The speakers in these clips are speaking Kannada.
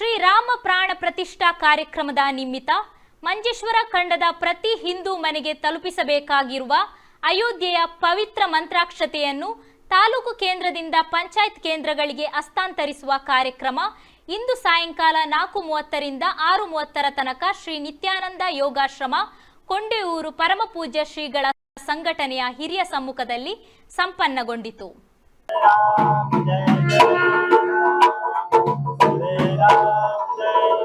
ರಾಮ ಪ್ರಾಣ ಪ್ರತಿಷ್ಠಾ ಕಾರ್ಯಕ್ರಮದ ನಿಮಿತ್ತ ಮಂಜೇಶ್ವರ ಖಂಡದ ಪ್ರತಿ ಹಿಂದೂ ಮನೆಗೆ ತಲುಪಿಸಬೇಕಾಗಿರುವ ಅಯೋಧ್ಯೆಯ ಪವಿತ್ರ ಮಂತ್ರಾಕ್ಷತೆಯನ್ನು ತಾಲೂಕು ಕೇಂದ್ರದಿಂದ ಪಂಚಾಯತ್ ಕೇಂದ್ರಗಳಿಗೆ ಹಸ್ತಾಂತರಿಸುವ ಕಾರ್ಯಕ್ರಮ ಇಂದು ಸಾಯಂಕಾಲ ನಾಲ್ಕು ಮೂವತ್ತರಿಂದ ಆರು ಮೂವತ್ತರ ತನಕ ಶ್ರೀ ನಿತ್ಯಾನಂದ ಯೋಗಾಶ್ರಮ, ಕೊಂಡೆಯೂರು ಪರಮಪೂಜ್ಯ ಶ್ರೀಗಳ ಸಂಘಟನೆಯ ಹಿರಿಯ ಸಮ್ಮುಖದಲ್ಲಿ ಸಂಪನ್ನಗೊಂಡಿತು.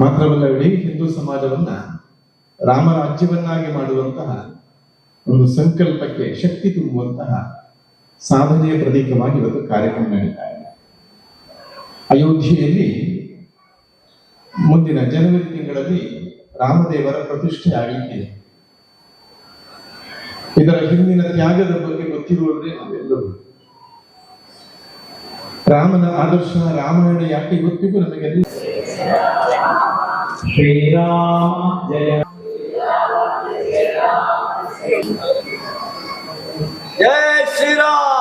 ಮಾತ್ರವಲ್ಲ, ಇಡೀ ಹಿಂದೂ ಸಮಾಜವನ್ನ ರಾಮರಾಜ್ಯವನ್ನಾಗಿ ಮಾಡುವಂತಹ ಒಂದು ಸಂಕಲ್ಪಕ್ಕೆ ಶಕ್ತಿ ತುಂಬುವಂತಹ ಸಾಧನೆಯ ಪ್ರತೀಕವಾಗಿ ಇವತ್ತು ಕಾರ್ಯಕ್ರಮ ನಡೀತಾ ಇದೆ. ಅಯೋಧ್ಯೆಯಲ್ಲಿ ಮುಂದಿನ ಜನವರಿ ತಿಂಗಳಲ್ಲಿ ರಾಮದೇವರ ಪ್ರತಿಷ್ಠೆ ಆಗಲಿಕ್ಕೆ ಇದರ ಹಿಂದಿನ ತ್ಯಾಗದ ಬಗ್ಗೆ ಗೊತ್ತಿರುವುದೇ ನಾವೆಲ್ಲರೂ. ರಾಮನ ಆದರ್ಶ ರಾಮಾಯಣ ಯಾಕೆ ಇವತ್ತಿಗೂ ನಮಗೆ ಶ್ರೀರಾಮ ಜಯ ಜೈ ಶ್ರೀರಾಮ್